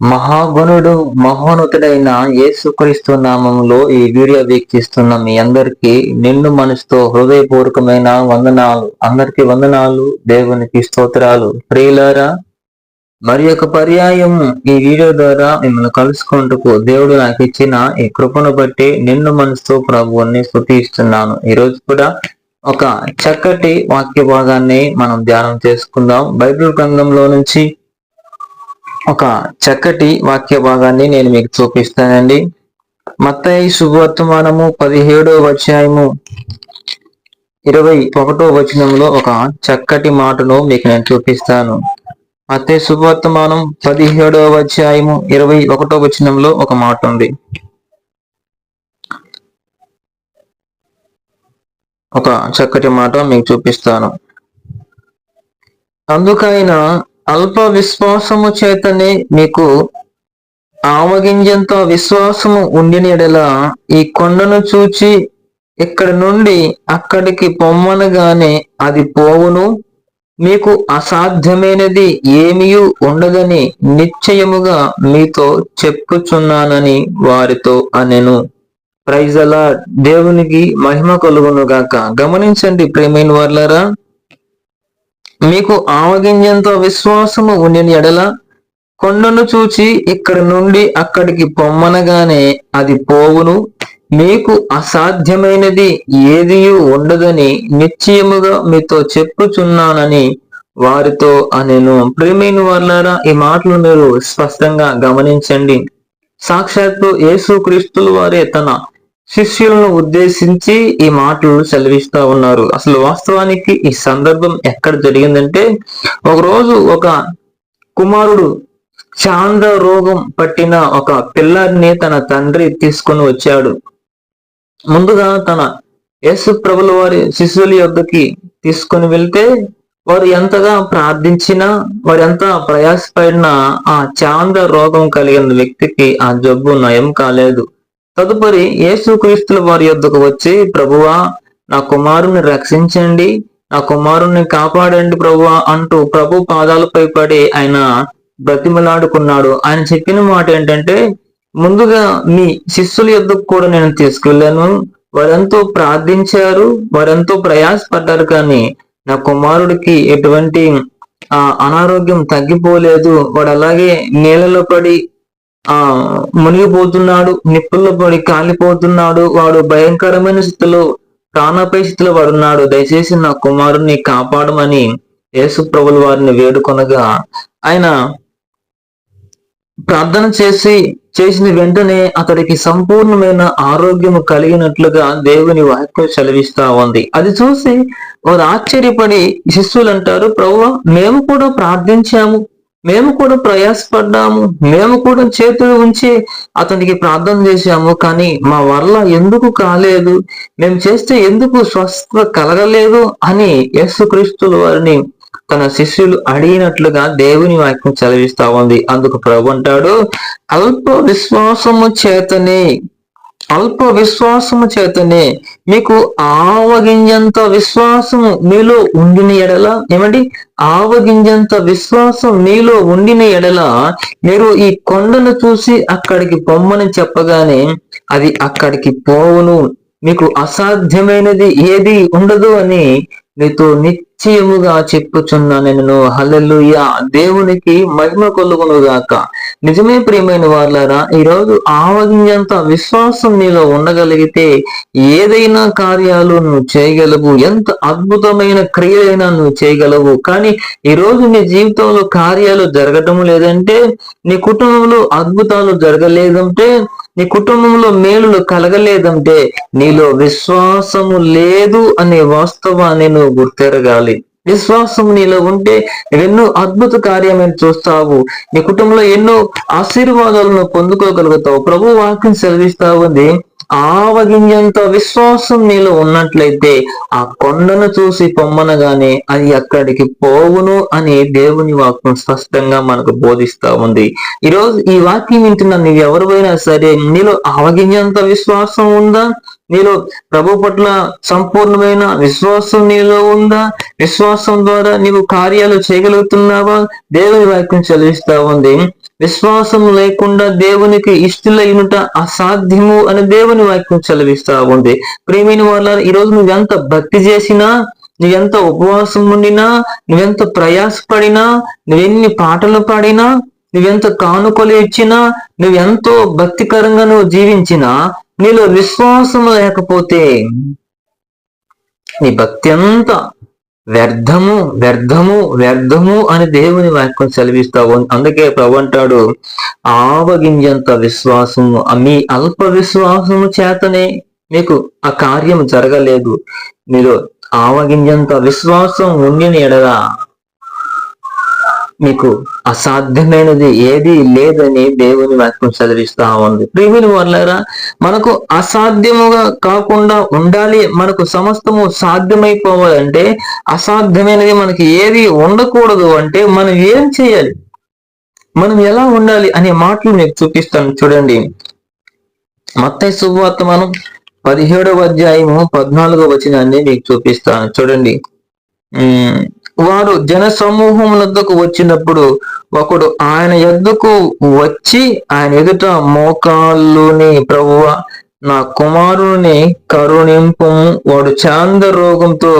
మహాగుణుడు మహోన్నతుడైన యేసుక్రీస్తు నామంలో ఈ వీడియో వీక్షిస్తున్న మీ అందరికీ నిన్ను మనసుతో హృదయపూర్వకమైన వందనాలు. అందరికీ వందనాలు. దేవునికి స్తోత్రాలు. ప్రియులారా మరి యొక్క పర్యాయం ఈ వీడియో ద్వారా మిమ్మల్ని కలుసుకుంటూ దేవుడు నాకు ఇచ్చిన ఈ కృపను బట్టి నిన్ను మనసుతో ప్రభువుని స్థుతిస్తున్నాను ఈ రోజు కూడా ఒక చక్కటి వాక్య భాగాన్ని మనం ధ్యానం చేసుకుందాం. బైబిల్ గ్రంథంలో నుంచి ఒక చక్కటి వాక్య భాగాన్ని నేను మీకు చూపిస్తానండి. మత్తయి శుభవర్తమానము పదిహేడో అధ్యాయము ఇరవై ఒకటో వచనంలో ఒక చక్కటి మాటను మీకు నేను చూపిస్తాను. మత్తయి శుభవర్తమానం పదిహేడవ అధ్యాయము ఇరవై ఒకటో వచనంలో ఒక మాట ఉంది. ఒక చక్కటి మాట మీకు చూపిస్తాను. అందుకైనా అల్ప విశ్వాసము చేతనే మీకు ఆవగింజంత విశ్వాసము ఉండిన ఎడల ఈ కొండను చూచి ఇక్కడ నుండి అక్కడికి పొమ్మనగానే అది పోవును. మీకు అసాధ్యమైనది ఏమీ ఉండదని నిశ్చయముగా మీతో చెప్పుచున్నానని వారితో అనెను. ప్రైజలా దేవునికి మహిమ కలుగునుగాక. గమనించండి ప్రేమైన వర్లరా మీకు ఆవగింజంత విశ్వాసము ఉండిన ఎడల కొండను చూచి ఇక్కడ నుండి అక్కడికి పొమ్మనగానే అది పోవును. మీకు అసాధ్యమైనది ఏది ఉండదని నిశ్చయముగా మీతో చెప్పుచున్నానని వారితో అనేను. ప్రేమైన వాళ్ళారా ఈ మాటలు మీరు స్పష్టంగా గమనించండి. సాక్షాత్తు యేసు క్రీస్తులు వారే తన శిష్యులను ఉద్దేశించి ఈ మాటలు సెలవిస్తా ఉన్నారు. అసలు వాస్తవానికి ఈ సందర్భం ఎక్కడ జరిగిందంటే ఒకరోజు ఒక కుమారుడు చాంద్ర రోగం పట్టిన ఒక పిల్లాడిని తన తండ్రి తీసుకొని వచ్చాడు. ముందుగా తన యేసు ప్రభుల వారి శిష్యుల యొద్దకి తీసుకొని వెళ్తే వారు ఎంతగా ప్రార్థించినా వారు ఎంత ప్రయాసపడినా ఆ చాంద్ర రోగం కలిగిన వ్యక్తికి ఆ జబ్బు నయం కాలేదు. తదుపరి యేసుక్రీస్తుల వారి యొద్దకు వచ్చి ప్రభువా నా కుమారుని రక్షించండి నా కుమారుణ్ణి కాపాడండి ప్రభువా అంటూ ప్రభు పాదాలపై పడి ఆయన బ్రతిమలాడుకున్నాడు. ఆయన చెప్పిన మాట ఏంటంటే ముందుగా మీ శిష్యుల యొద్దకు కూడా నేను తీసుకెళ్ళాను వారెంతో ప్రార్థించారు వారెంతో ప్రయాసపడ్డారు కానీ నా కుమారుడికి ఎటువంటి ఆ అనారోగ్యం తగ్గిపోలేదు. వాడు అలాగే నీళ్ళలో పడి ఆ మునిగిపోతున్నాడు నిప్పుల్లో పడి కాలిపోతున్నాడు వాడు భయంకరమైన స్థితిలో ప్రాణపై స్థితిలో పడున్నాడు దయచేసి నా కుమారుని కాపాడమని యేసు ప్రభుల వారిని వేడుకొనగా ఆయన ప్రార్థన చేసి చేసిన వెంటనే అతడికి సంపూర్ణమైన ఆరోగ్యము కలిగినట్లుగా దేవుని వాక్యం చదివిస్తా ఉంది. అది చూసి వారు ఆశ్చర్యపడి శిష్యులు అంటారు ప్రభు మేము కూడా ప్రార్థించాము మేము కూడా ప్రయాసపడ్డాము. మేము కూడా చేతులు ఉంచి అతనికి ప్రార్థన చేశాము. కానీ మా వల్ల ఎందుకు కాలేదు? మేము చేస్తే ఎందుకు స్వస్థ కలగలేదు అని యేసుక్రీస్తుల వారిని తన శిష్యులు అడిగినట్లుగా దేవుని వాక్యం చదివిస్తా ఉంది. అందుకు ప్రభు అంటాడు అల్ప విశ్వాసము చేతనే అల్ప విశ్వాసము చేతనే మీకు ఆవగింజంత విశ్వాసము మీలో ఉండిన ఎడల ఏమండి? ఆవగింజంత విశ్వాసం మీలో ఉండిన ఎడల మీరు ఈ కొండను చూసి అక్కడికి పొమ్మని చెప్పగానే అది అక్కడికి పోవును. మీకు అసాధ్యమైనది ఏది ఉండదు అని నీతో నిశ్చయముగా చెప్పుచున్నా నేను. హల్లెలూయా. దేవునికి మహిమ కొలుగును గాక నిజమే ప్రియమైన వాళ్ళారా ఈరోజు ఆవగించేంత విశ్వాసం నీలో ఉండగలిగితే ఏదైనా కార్యాలు నువ్వు చేయగలవు. ఎంత అద్భుతమైన క్రియలైనా నువ్వు చేయగలవు. కానీ ఈ రోజు నీ జీవితంలో కార్యాలు జరగటం లేదంటే నీ కుటుంబంలో అద్భుతాలు జరగలేదంటే నీ కుటుంబంలో మేలులు కలగలేదంటే నీలో విశ్వాసము లేదు అనే వాస్తవాన్ని నువ్వు గుర్తెరగాలి. విశ్వాసం నీలో ఉంటే ఎన్నో అద్భుత కార్యమైన చూస్తావు. నీ కుటుంబంలో ఎన్నో ఆశీర్వాదాలను పొందుకోగలుగుతావు. ప్రభు వాక్యం సెలవిస్తా ఉంది ఆవగింజంత విశ్వాసం నీలో ఉన్నట్లయితే ఆ కొండను చూసి పొమ్మనగానే అది అక్కడికి పోవును అని దేవుని వాక్యం స్పష్టంగా మనకు బోధిస్తా ఉంది. ఈరోజు ఈ వాక్యం వింటున్న నీవు ఎవరివైనా సరే నీలో ఆవగింజంత విశ్వాసం ఉందా? నీలో ప్రభు పట్ల సంపూర్ణమైన విశ్వాసం నీలో ఉందా? విశ్వాసం ద్వారా నీవు కార్యాలు చేయగలుగుతున్నావా? దేవుని వాక్యం చదివిస్తా ఉంది. విశ్వాసం లేకుండా దేవునికి ఇష్టలైనట అసాధ్యము అని దేవుని వాక్యం చలవిస్తా ఉంది. ప్రేమిని వాళ్ళ ఈ రోజు నువ్వెంత భక్తి చేసినా నువ్వెంత ఉపవాసం ఉండినా నువ్వెంత ప్రయాసపడినా నువ్వెన్ని పాటలు పాడినా నువ్వెంత కానుకలు ఇచ్చినా నువ్వెంతో భక్తికరంగా నువ్వు జీవించినా నీలో విశ్వాసం లేకపోతే నీ భక్తి అంతా వ్యర్థము వ్యర్థము వ్యర్థము అని దేవుని వాక్యం సెలవిస్తావు అందుకే ప్రభు అంటాడు ఆవగింజంత విశ్వాసము మీ అల్ప విశ్వాసము చేతనే మీకు ఆ కార్యం జరగలేదు. మీరు ఆవగింజంత విశ్వాసం ఉండిన ఎడగా మీకు అసాధ్యమైనది ఏది లేదని దేవుని వాక్యం చదివిస్తా ఉంది. ప్రియమైన వల్లరా మనకు అసాధ్యముగా కాకుండా ఉండాలి మనకు సమస్తము సాధ్యమైపోవాలంటే అసాధ్యమైనది మనకి ఏది ఉండకూడదు అంటే మనం ఏం చేయాలి? మనం ఎలా ఉండాలి అనే మాటలు మీకు చూపిస్తాను చూడండి. మొత్తం శుభవార్త మనం పదిహేడవ అధ్యాయము పద్నాలుగో వచనాన్ని మీకు చూపిస్తాను చూడండి. వారు జన సమూహమునద్దకు వచ్చినప్పుడు ఒకడు ఆయన ఎద్దుకు వచ్చి ఆయన ఎదుట మోకాళ్ళుని ప్రభువ నా కుమారుని కరుణింపు వాడు చాంద రోగంతో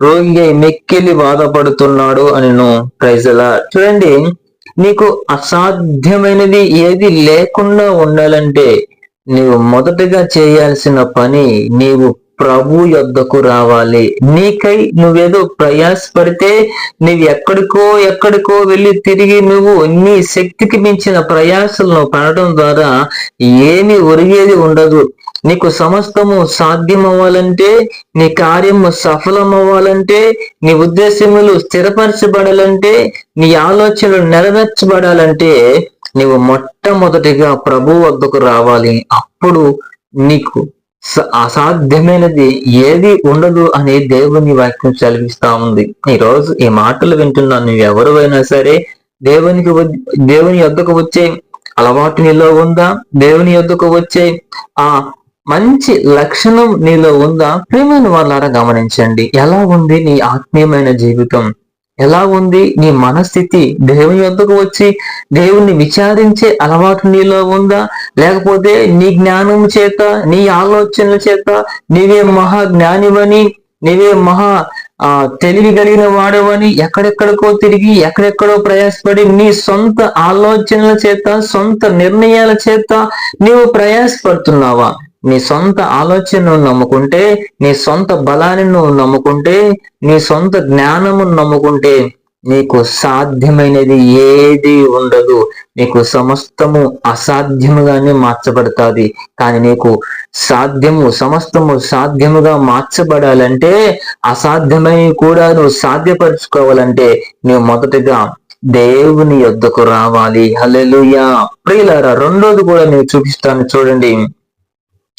రోగి మెక్కిలి బాధపడుతున్నాడు అని ప్రైజలా చూడండి నీకు అసాధ్యమైనది ఏది లేకుండా ఉండాలంటే నీవు మొదటగా చేయాల్సిన పని నీవు ప్రభు యొద్దకు రావాలి. నీకై నువ్వేదో ప్రయాసపడితే నువ్వు ఎక్కడికో ఎక్కడికో వెళ్ళి తిరిగి నువ్వు నీ శక్తికి మించిన ప్రయాసలను పడటం ద్వారా ఏమి ఒరిగేది ఉండదు. నీకు సమస్తము సాధ్యం అవ్వాలంటే నీ కార్యము సఫలం అవ్వాలంటే నీ ఉద్దేశములు స్థిరపరచబడాలంటే నీ ఆలోచనలు నెరవేర్చబడాలంటే నీవు మొట్టమొదటిగా ప్రభు వద్దకు రావాలి. అప్పుడు నీకు అసాధ్యమైనది ఏది ఉండదు అని దేవుని వాక్యం చదివిస్తా ఉంది. ఈ రోజు ఈ మాటలు వింటున్నాను నువ్వు ఎవరువైనా సరే దేవునికి దేవుని యొద్దకు వచ్చే అలవాటు నీలో ఉందా? దేవుని యొద్దకు వచ్చే ఆ మంచి లక్షణం నీలో ఉందా? ప్రేమైన వాళ్ళారా గమనించండి. ఎలా ఉంది నీ ఆత్మీయమైన జీవితం? ఎలా ఉంది నీ మనస్థితి? దేవుని వద్దకు వచ్చి దేవుణ్ణి విచారించే అలవాటు నీలో ఉందా? లేకపోతే నీ జ్ఞానం చేత నీ ఆలోచనల చేత నీవే మహా జ్ఞానివని నీవే మహా ఆ తెలివి కలిగిన వాడవని ఎక్కడెక్కడికో తిరిగి ఎక్కడెక్కడో ప్రయాసపడి నీ సొంత ఆలోచనల చేత సొంత నిర్ణయాల చేత నీవు ప్రయాసపడుతున్నావా? నీ సొంత ఆలోచనను నమ్ముకుంటే నీ సొంత బలాన్ని నువ్వు నమ్ముకుంటే నీ సొంత జ్ఞానము నమ్ముకుంటే నీకు సాధ్యమైనది ఏది ఉండదు. నీకు సమస్తము అసాధ్యముగానే మార్చబడుతుంది. కానీ నీకు సాధ్యము సమస్తము సాధ్యముగా మార్చబడాలంటే అసాధ్యమై కూడా నువ్వు సాధ్యపరచుకోవాలంటే నువ్వు మొదటిగా దేవుని యొద్దకు రావాలి. హలెలుయా ప్రియులారా రెండోది కూడా నేను చూపిస్తాను. చూడండి.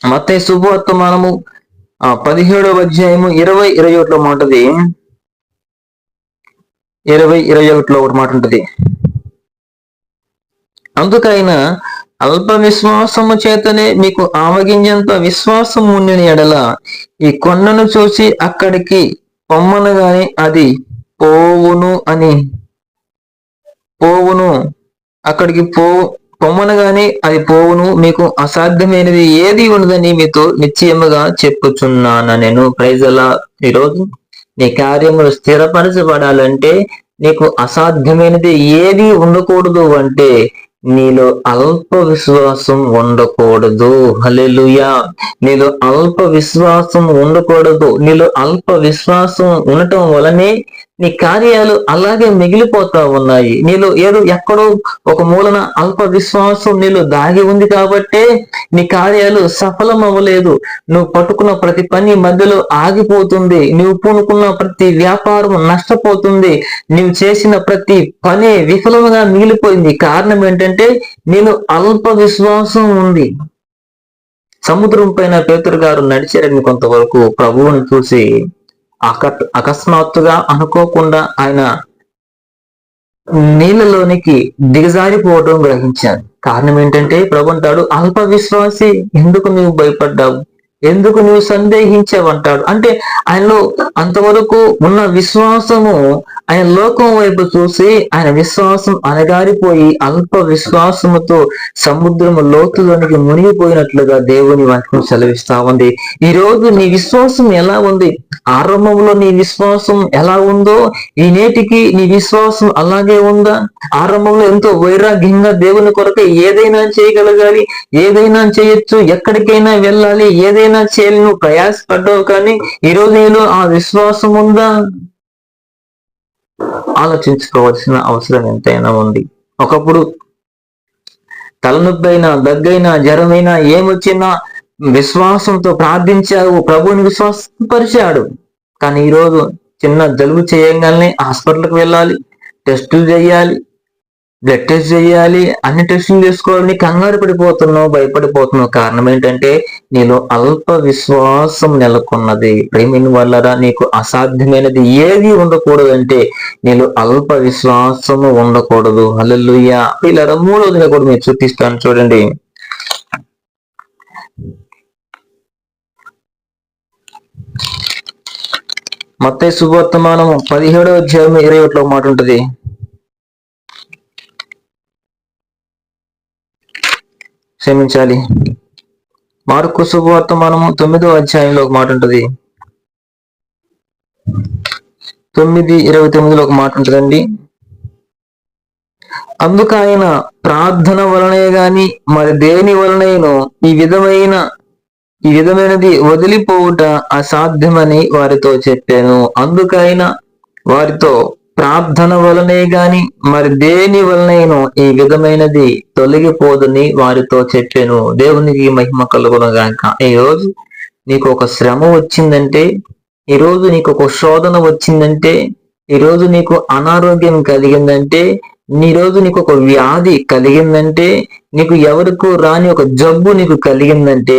మత్తే శుభవర్తమానము ఆ పదిహేడవ అధ్యాయము ఇరవై ఇరవై ఒకటిలో మాటది ఇరవై ఇరవై ఒకటిలో ఒకటి మాట ఉంటుంది. అందుకైనా అల్ప విశ్వాసము చేతనే మీకు ఆవగింజంత విశ్వాసం ఉండిన ఎడల ఈ కొండను చూసి అక్కడికి పొమ్మనగానే అది పోవును అని పోవును అక్కడికి పో పొమ్మనగానే అది పోవును. మీకు అసాధ్యమైనది ఏది ఉండదని మీతో నిశ్చయముగా చెప్పుచున్నాను నేను. ప్రైజలా ఈరోజు నీ కార్యములు స్థిరపరచబడాలంటే నీకు అసాధ్యమైనది ఏది ఉండకూడదు అంటే నీలో అల్ప విశ్వాసం ఉండకూడదు. హలెలుయా నీలో అల్ప విశ్వాసం ఉండకూడదు. నీలో అల్ప విశ్వాసం ఉండటం వలనే నీ కార్యాలు అలాగే మిగిలిపోతా ఉన్నాయి. నీలో ఏదో ఎక్కడో ఒక మూలన అల్ప విశ్వాసం నీలో దాగి ఉంది కాబట్టే నీ కార్యాలు సఫలం అవ్వలేదు నువ్వు పట్టుకున్న ప్రతి పని మధ్యలో ఆగిపోతుంది. నువ్వు పూనుకున్న ప్రతి వ్యాపారం నష్టపోతుంది. నువ్వు చేసిన ప్రతి పని విఫలముగా మిగిలిపోయింది. కారణం ఏంటంటే నేను అల్ప విశ్వాసం ఉంది. సముద్రం పైన పేతురు గారు నడిచారని కొంతవరకు ప్రభువుని చూసి అకస్మాత్తుగా అనుకోకుండా ఆయన నీళ్ళలోనికి దిగజారిపోవడం గ్రహించాను. కారణం ఏంటంటే ప్రభు అంటాడు అల్ప విశ్వాసి ఎందుకు నువ్వు భయపడ్డావు? ఎందుకు నువ్వు సందేహించావంటాడు? అంటే ఆయనలో అంతవరకు ఉన్న విశ్వాసము ఆయన లోకం వైపు చూసి ఆయన విశ్వాసం అనగారిపోయి అల్ప విశ్వాసముతో సముద్రము లోతులోనికి మునిగిపోయినట్లుగా దేవుని వాక్యం సెలవిస్తా ఉంది. ఈ రోజు నీ విశ్వాసం ఎలా ఉంది? ఆరంభంలో నీ విశ్వాసం ఎలా ఉందో ఈ నేటికి నీ విశ్వాసం అలాగే ఉందా? ఆరంభంలో ఎంతో వైరాగ్యంగా దేవుని కొరకు ఏదైనా చేయగలగాలి ఏదైనా చేయొచ్చు ఎక్కడికైనా వెళ్ళాలి ఏదైనా చేయాలి నువ్వు ప్రయాసపడ్డావు కానీ ఈ రోజు నీలో ఆ విశ్వాసం ఉందా? ఆలోచించుకోవాల్సిన అవసరం ఎంతైనా ఉంది. ఒకప్పుడు తలనొప్పి అయినా దగ్గైనా జ్వరమైనా ఏమొచ్చినా విశ్వాసంతో ప్రార్థించావు ప్రభుని విశ్వాసపరిచాడు. కానీ ఈరోజు చిన్న జలుబు చేయగానే హాస్పిటల్కి వెళ్ళాలి టెస్టులు చేయాలి బ్లడ్ టెస్ట్ చేయాలి అన్ని టెస్టులు చేసుకోవాలని కంగారు పడిపోతున్నావు భయపడిపోతున్నావు. కారణం ఏంటంటే నీలో అల్ప విశ్వాసం నెలకొన్నది. ప్రేమిని వల్లరా నీకు అసాధ్యమైనది ఏది ఉండకూడదంటే నీలో అల్ప విశ్వాసము ఉండకూడదు. అల్లెలుయ్య ఇలా మూడవదిగా కూడా మీరు చూపిస్తాను చూడండి. మత్తే శుభవర్తమానం పదిహేడో అధ్యాయం ఇరవై ఒకటిలో మాట ఉంటుంది క్షమించాలి. మార్కు శుభవర్తమానము తొమ్మిదో అధ్యాయంలో ఒక మాట ఉంటుంది. తొమ్మిది ఇరవై తొమ్మిదిలో ఒక మాట ఉంటుందండి. అందుకు ఆయన ప్రార్థన వలనే గాని మరి దేని వలనైనో ఈ విధమైన ఈ విధమైనది వదిలిపోవుట అసాధ్యమని వారితో చెప్పాను. అందుకైనా వారితో ప్రార్థన వలనే గాని మరి దేని వలనైనా ఈ విధమైనది తొలగిపోదని వారితో చెప్పాను. దేవునికి మహిమ కలుగునగాక ఈ రోజు నీకు ఒక శ్రమ వచ్చిందంటే ఈ రోజు నీకు ఒక శోధన వచ్చిందంటే ఈ రోజు నీకు అనారోగ్యం కలిగిందంటే నీ రోజు నీకు ఒక వ్యాధి కలిగిందంటే నీకు ఎవరికి రాని ఒక జబ్బు నీకు కలిగిందంటే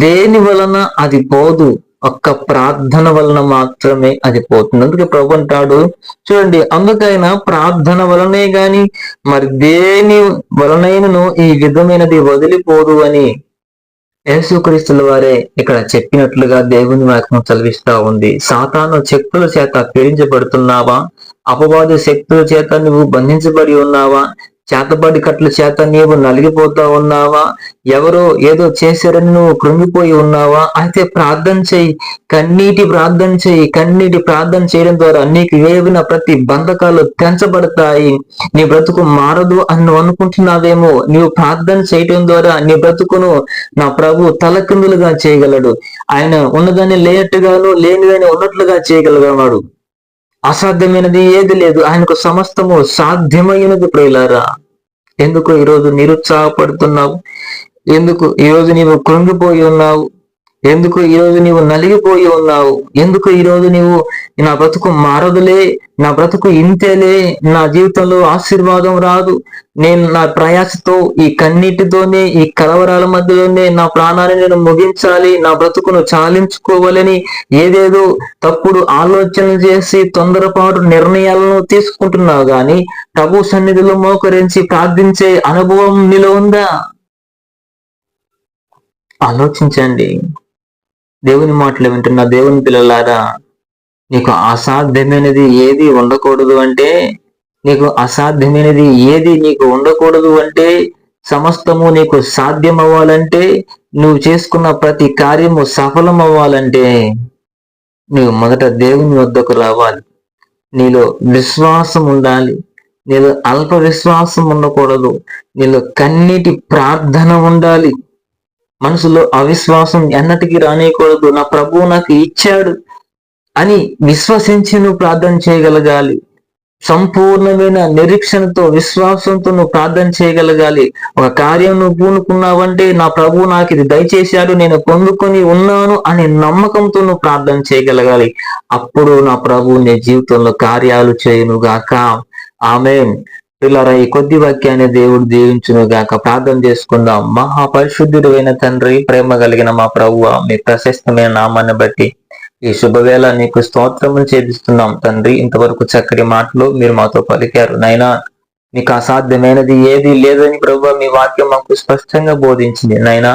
దేని వలన అది పోదు? ఒక్క ప్రార్థన వలన మాత్రమే అది పోతుంది. అందుకే ప్రభు అంటాడు చూడండి అందుకైనా ప్రార్థన వలనే గాని మరి దేని వలనైనను ఈ విధమైనది వదిలిపోదు అని యేసుక్రీస్తుల వారే ఇక్కడ చెప్పినట్లుగా దేవుని వాక్యం చదివిస్తా ఉంది. సాతాను శక్తుల చేత పీడించబడుతున్నావా? అపవాది శక్తుల చేత నువ్వు బంధించబడి ఉన్నావా? చేతబడి కట్ల చేత నీవు నలిగిపోతా ఉన్నావా? ఎవరో ఏదో చేశారని నువ్వు కృంగిపోయి ఉన్నావా? అయితే ప్రార్థన చేయి. కన్నీటి ప్రార్థన చేయి. కన్నీటి ప్రార్థన చేయడం ద్వారా నీకు వేవిన ప్రతి బంధకాలు తెంచబడతాయి. నీ బ్రతుకు మారదు అని నువ్వు అనుకుంటున్నావేమో? నీవు ప్రార్థన చేయడం ద్వారా నీ బ్రతుకును నా ప్రభు తలకిందులుగా చేయగలడు. ఆయన ఉన్నదాన్ని లేనట్టుగాను లేనిదాన్ని ఉన్నట్లుగా చేయగలగవాడు అసాధ్యమైనది ఏది లేదు. ఆయనకు సమస్తము సాధ్యమైనది ప్రియులారా. ఎందుకు ఈరోజు నిరుత్సాహపడుతున్నావు? ఎందుకు ఈరోజు నీవు కృంగిపోయి ఉన్నావు? ఎందుకు ఈరోజు నీవు నలిగిపోయి ఉన్నావు? ఎందుకు ఈరోజు నీవు నా బ్రతుకు మారదులే? నా బ్రతుకు ఇంతేలే? నా జీవితంలో ఆశీర్వాదం రాదు. నేను నా ప్రయాసతో ఈ కన్నీటితోనే ఈ కలవరాల మధ్యలోనే నా ప్రాణాన్ని నేను ముగించాలి. నా బ్రతుకును చాలించుకోవాలని ఏదేదో తప్పుడు ఆలోచనలు చేసి తొందరపాటు నిర్ణయాలను తీసుకుంటున్నావు గాని ప్రభు సన్నిధిలో మోకరించి ప్రార్థించే అనుభవం నీలో ఉందా? ఆలోచించండి. దేవుని మాటలు వింటున్న దేవుని పిల్లలారా నీకు అసాధ్యమైనది ఏది ఉండకూడదు అంటే నీకు అసాధ్యమైనది ఏది నీకు ఉండకూడదు అంటే సమస్తము నీకు సాధ్యం అవ్వాలంటే నువ్వు చేసుకున్న ప్రతి కార్యము సఫలం అవ్వాలంటే నువ్వు మొదట దేవుని వద్దకు రావాలి. నీలో విశ్వాసం ఉండాలి. నీలో అల్ప విశ్వాసం ఉండకూడదు. నీలో కన్నీటి ప్రార్థన ఉండాలి. మనసులో అవిశ్వాసం ఎన్నటికీ రానియకూడదు. నా ప్రభువు నాకు ఇచ్చాడు అని విశ్వసించి నువ్వు ప్రార్థన చేయగలగాలి. సంపూర్ణమైన నిరీక్షణతో విశ్వాసంతో నువ్వు ప్రార్థన చేయగలగాలి. ఒక కార్యం నువ్వు పూనుకున్నావంటే నా ప్రభు నాకు ఇది దయచేశాడు నేను పొందుకొని ఉన్నాను అనే నమ్మకంతో నువ్వు ప్రార్థన చేయగలగాలి. అప్పుడు నా ప్రభు నీ జీవితంలో కార్యాలు చేయను గాక ఆమె పిల్లరా ఈ కొద్ది వాక్యాన్ని దేవుడు దీవించును గాక. ప్రార్థన చేసుకుందాం. మహాపరిశుద్ధుడైన తండ్రి ప్రేమ కలిగిన మా ప్రభు మీ ప్రశస్తమైన నామాన్ని బట్టి ఈ శుభవేళ నీకు స్తోత్రము చేపిస్తున్నాం తండ్రి ఇంతవరకు చక్కటి మాటలు మీరు మాతో పలికారు. నైనా మీకు అసాధ్యమైనది ఏది లేదని ప్రభు మీ వాక్యం మాకు స్పష్టంగా బోధించింది. నైనా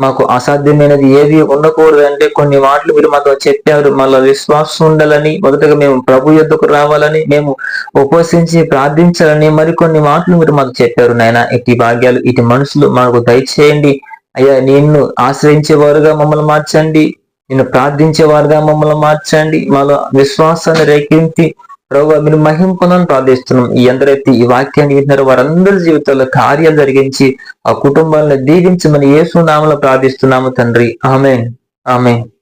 మాకు అసాధ్యమైనది ఏది ఉండకూడదు అంటే కొన్ని మాటలు మీరు మాతో చెప్పారు. మళ్ళీ విశ్వాసం ఉండాలని మొదటగా మేము ప్రభు యుద్ధకు రావాలని మేము ఉపసించి ప్రార్థించాలని మరికొన్ని మాటలు మీరు మాకు చెప్పారు నాయన. ఇటు భాగ్యాలు ఇటు మనుషులు మాకు దయచేయండి. అయ్యా నిన్ను ఆశ్రయించేవారుగా మమ్మల్ని మార్చండి. నిన్ను ప్రార్థించేవారుగా మమ్మల్ని మార్చండి. మాలో విశ్వాసాన్ని రేకించి ప్రభు మీరు మహిం పొందని ప్రార్థిస్తున్నాం. ఈ ఎందరైతే ఈ వాక్యాన్ని వింటున్నారో. వారందరి జీవితాల్లో కార్యాలు జరిగించి ఆ కుటుంబాలను దీవించమని ఏ సునామలో ప్రార్థిస్తున్నాము తండ్రి. ఆమె ఆమె